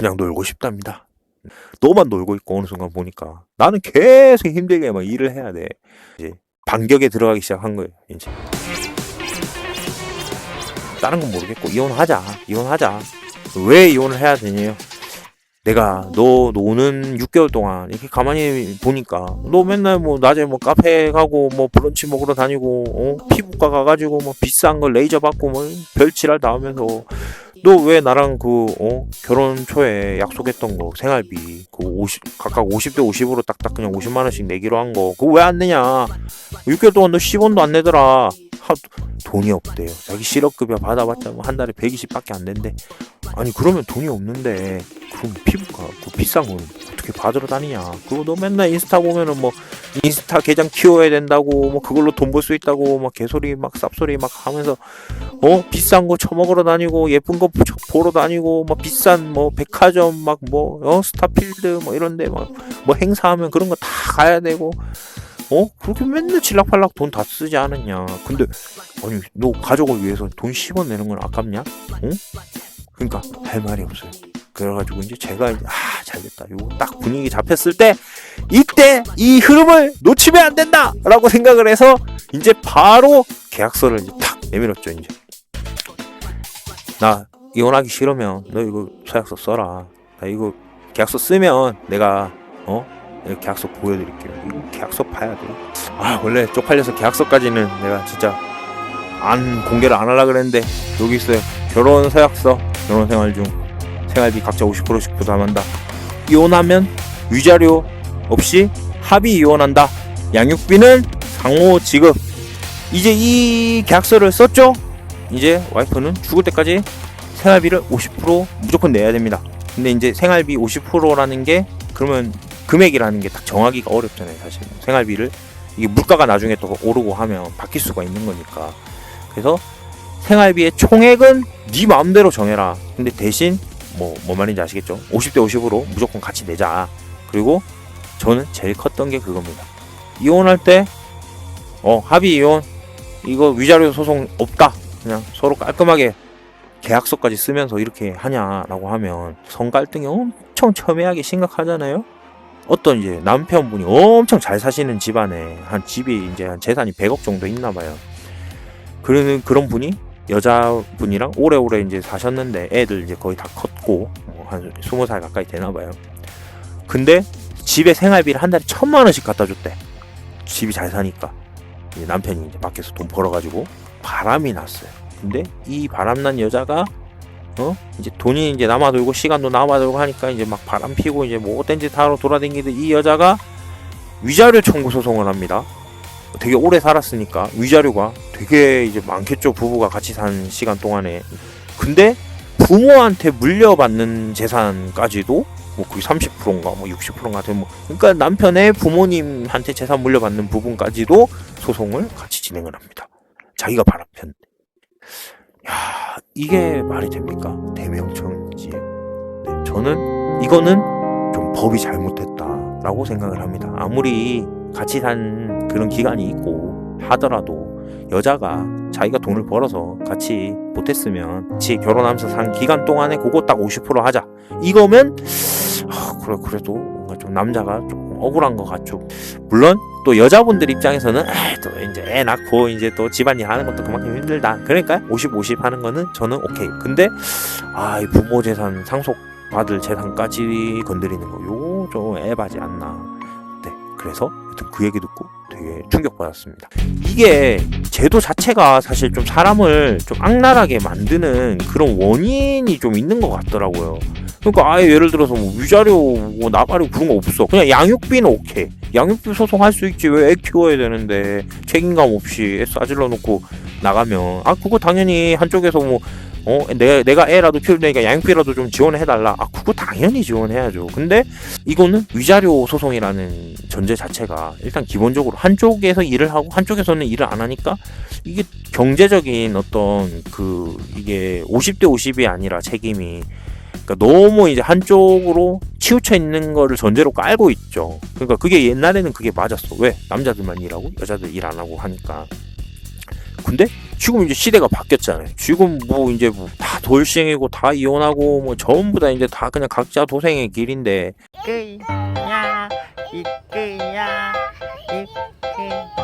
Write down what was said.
그냥 놀고 싶답니다. 너만 놀고 있고 어느 순간 보니까 나는 계속 힘들게 막 일을 해야 돼. 이제 반격에 들어가기 시작한 거예요. 이제 다른 건 모르겠고 이혼하자, 이혼하자. 왜 이혼을 해야 되냐요? 내가 너 노는 6개월 동안 이렇게 가만히 보니까 너 맨날 뭐 낮에 뭐 카페 가고 뭐 브런치 먹으러 다니고 어? 피부과 가가지고 뭐 비싼 거 레이저 받고 뭐 별지랄 다 하면서 너 왜 나랑 그 어? 결혼 초에 약속했던 거 생활비 그 50, 각각 50대 50으로 딱딱 그냥 50만 원씩 내기로 한 거 그거 왜 안 내냐? 6개월 동안 너 10원도 안 내더라. 하, 돈이 없대요. 자기 실업급여 받아봤자 뭐 한 달에 120밖에 안 된대. 아니 그러면 돈이 없는데 그럼 피부과 그 비싼 걸 어떻게 받으러 다니냐. 그거 너 맨날 인스타 보면은 뭐 인스타 계정 키워야 된다고 뭐 그걸로 돈 벌 수 있다고 막 개소리 막 쌉소리 막 하면서 어? 비싼 거 처먹으러 다니고 예쁜 거 보- 보러 다니고 막 비싼 뭐 백화점 막뭐 어? 스타필드 뭐 이런데 막 뭐 행사하면 그런 거 다 가야 되고. 어? 그렇게 맨날 질락팔락 돈 다 쓰지 않았냐. 근데 아니 너 가족을 위해서 돈 10원 내는 건 아깝냐? 응 그러니까 할 말이 없어요 그래가지고 이제 제가 이제 아 잘됐다. 이거 딱 분위기 잡혔을 때 이때 이 흐름을 놓치면 안 된다라고 생각을 해서 이제 바로 계약서를 이제 탁 내밀었죠 이제. 나 이혼하기 싫으면 너 이거 서약서 써라. 나 이거 계약서 쓰면 내가 어? 계약서 보여드릴게요. 이거 계약서 봐야 돼아 원래 쪽팔려서 계약서까지는 내가 진짜 안 공개를 안 하려 그랬는데 여기 있어요. 결혼 서약서 결혼 생활 중 생활비 각자 50%씩 부담한다. 이혼하면 위자료 없이 합의 이혼한다. 양육비는 상호 지급. 이제 이 계약서를 썼죠? 이제 와이프는 죽을 때까지 생활비를 50% 무조건 내야 됩니다. 근데 이제 생활비 50%라는 게 그러면 금액이라는 게 딱 정하기가 어렵잖아요 사실. 생활비를. 이게 물가가 나중에 또 오르고 하면 바뀔 수가 있는 거니까. 그래서 생활비의 총액은 네 마음대로 정해라. 근데 대신 뭐, 뭐 말인지 아시겠죠? 50대 50으로 무조건 같이 내자. 그리고 저는 제일 컸던 게 그겁니다. 이혼할 때, 어, 합의 이혼, 이거 위자료 소송 없다. 그냥 서로 깔끔하게 계약서까지 쓰면서 이렇게 하냐라고 하면 성 갈등이 엄청 첨예하게 심각하잖아요? 어떤 이제 남편분이 엄청 잘 사시는 집안에 한 집이 이제 한 재산이 100억 정도 있나 봐요. 그러는 그런 분이 여자분이랑 오래오래 이제 사셨는데 애들 이제 거의 다 컸고 뭐한 스무 살 가까이 되나 봐요. 근데 집에 생활비를 한 달에 천만 원씩 갖다 줬대. 집이 잘 사니까 이제 남편이 이제 밖에서 돈 벌어가지고 바람이 났어요. 근데 이 바람난 여자가 어 이제 돈이 이제 남아돌고 시간도 남아돌고 하니까 이제 막 바람 피고 이제 뭐짓 하러 돌아다니던 이 여자가 위자료 청구 소송을 합니다. 되게 오래 살았으니까 위자료가 되게 이제 많겠죠. 부부가 같이 산 시간 동안에. 근데 부모한테 물려받는 재산까지도 뭐 거의 30%인가 뭐 60%인가 되뭐 그러니까 남편의 부모님한테 재산 물려받는 부분까지도 소송을 같이 진행을 합니다. 자기가 바람편. 야 이게 말이 됩니까? 대명청지에 네, 저는 이거는 좀 법이 잘못했다라고 생각을 합니다. 아무리 같이 산 그런 기간이 있고 하더라도 여자가 자기가 돈을 벌어서 같이 못했으면 같이 결혼하면서 산 기간 동안에 그거 딱 50% 하자. 이거면 아, 그래 그래도 뭔가 좀 남자가 좀 억울한 것 같죠. 물론 또 여자분들 입장에서는 에이, 또 이제 애 낳고 이제 또 집안일 하는 것도 그만큼 힘들다. 그러니까 50 50 하는 거는 저는 오케이. 근데 아이 부모 재산 상속 받을 재산까지 건드리는 거 요거 좀 에바지 않나. 네 그래서 여튼 그 얘기 듣고 되게 충격받았습니다. 이게 제도 자체가 사실 좀 사람을 좀 악랄하게 만드는 그런 원인이 좀 있는 것 같더라고요. 그러니까 아예 예를 들어서 뭐 위자료, 뭐 나가료 그런 거 없어. 그냥 양육비는 오케이. 양육비 소송할 수 있지 왜 애 키워야 되는데 책임감 없이 애 싸질러 놓고 나가면 아 그거 당연히 한쪽에서 뭐 어, 내가, 내가 애라도 키우니까 양육비라도 좀 지원해달라. 아, 그거 당연히 지원해야죠. 근데 이거는 위자료 소송이라는 전제 자체가 일단 기본적으로 한쪽에서 일을 하고 한쪽에서는 일을 안 하니까 이게 경제적인 어떤 그, 이게 50대 50이 아니라 책임이 그러니까 너무 이제 한쪽으로 치우쳐 있는 거를 전제로 깔고 있죠. 그러니까 그게 옛날에는 그게 맞았어. 왜? 남자들만 일하고 여자들 일 안 하고 하니까. 근데 지금 이제 시대가 바뀌었잖아요. 지금 뭐 이제 뭐 다 돌싱이고 다 이혼하고 뭐 전부 다 이제 다 그냥 각자 도생의 길인데 이끄야 이끄야 이끄야